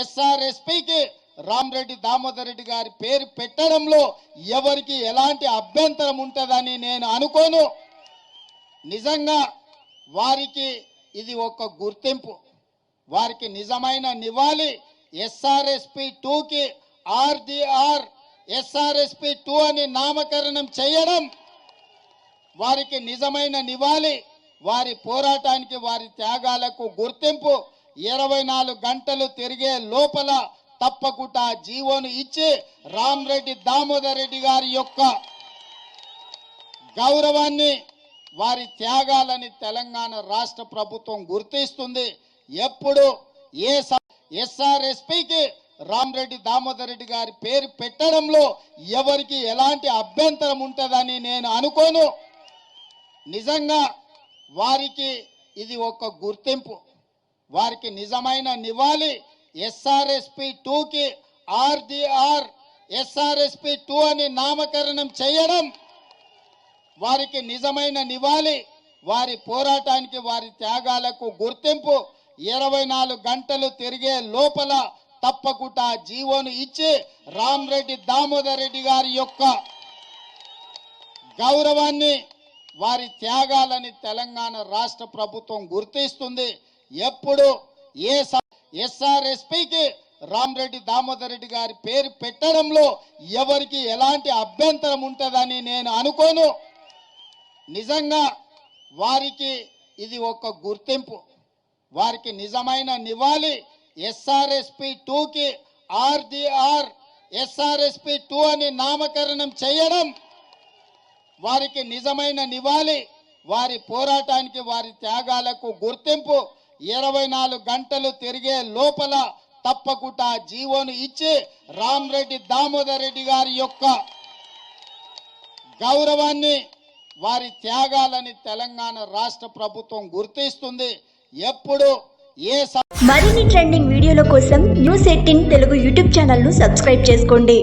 ఎస్ఆర్ఎస్పికి రామరెడ్డి దామోదర్ రెడ్డి గారి పేరు పెట్టడంలో ఎవరికి ఎలాంటి అభ్యంతరం ఉంటుందని నేను అనుకోను. నిజంగా వారికి ఇది ఒక గుర్తింపు. వారికి నిజమైన నివాళి ఎస్ఆర్ఎస్పి టూకి ఆర్డిఆర్ ఎస్ఆర్ఎస్పి టూ అని నామకరణం చేయడం వారికి నిజమైన నివాళి. వారి పోరాటానికి వారి త్యాగాలకు గుర్తింపు. ఇరవై నాలుగు గంటలు తిరిగే లోపల తప్పకుండా జీవోను ఇచ్చి రామ్రెడ్డి దామోదర్ రెడ్డి గారి యొక్క గౌరవాన్ని వారి త్యాగాలని తెలంగాణ రాష్ట్ర ప్రభుత్వం గుర్తిస్తుంది. ఎప్పుడు ఏ ఎస్ఆర్ఎస్పికి రామ్రెడ్డి దామోదర్ రెడ్డి గారి పేరు పెట్టడంలో ఎవరికి ఎలాంటి అభ్యంతరం ఉంటుందని నేను అనుకోను. నిజంగా వారికి ఇది ఒక గుర్తింపు. వారికి నిజమైన నివాళి ఎస్ఆర్ఎస్పి టూకి ఆర్డిఆర్ ఎస్ఆర్ఎస్పి టూ అని నామకరణం చేయడం వారికి నిజమైన నివాళి. వారి పోరాటానికి వారి త్యాగాలకు గుర్తింపు. ఇరవై నాలుగు గంటలు తిరిగే లోపల తప్పకుండా జీవోను ఇచ్చి రామ్రెడ్డి దామోదర్ రెడ్డి గారి యొక్క గౌరవాన్ని వారి త్యాగాలని తెలంగాణ రాష్ట్ర ప్రభుత్వం గుర్తిస్తుంది. ఎప్పుడు ఏ ఎస్ఆర్ఎస్పికి రామరెడ్డి దామోదర్ రెడ్డి గారి పేరు పెట్టడంలో ఎవరికి ఎలాంటి అభ్యంతరం ఉంటుందని నేను అనుకోను. నిజంగా వారికి ఇది ఒక గుర్తింపు. వారికి నిజమైన నివాళి ఎస్ఆర్ఎస్పి టూకి ఆర్డిఆర్ ఎస్ఆర్ఎస్పి టూ అని నామకరణం చేయడం. వారికి నిజమైన నివాళి వారి పోరాటానికి వారి త్యాగాలకు గుర్తింపు ఇరవై నాలుగు గంటలు తిరిగే లోపల తప్పకుండా జీవోను ఇచ్చి రామ్రెడ్డి దామోదర్ రెడ్డి గారి యొక్క గౌరవాన్ని వారి త్యాగాలని తెలంగాణ రాష్ట్ర ప్రభుత్వం గుర్తిస్తుంది. ఎప్పుడు ఏ మరిన్ని ట్రెండింగ్ వీడియోల కోసం న్యూస్ ఎయిటీన్ తెలుగు యూట్యూబ్ ఛానల్ను సబ్స్క్రైబ్ చేసుకోండి.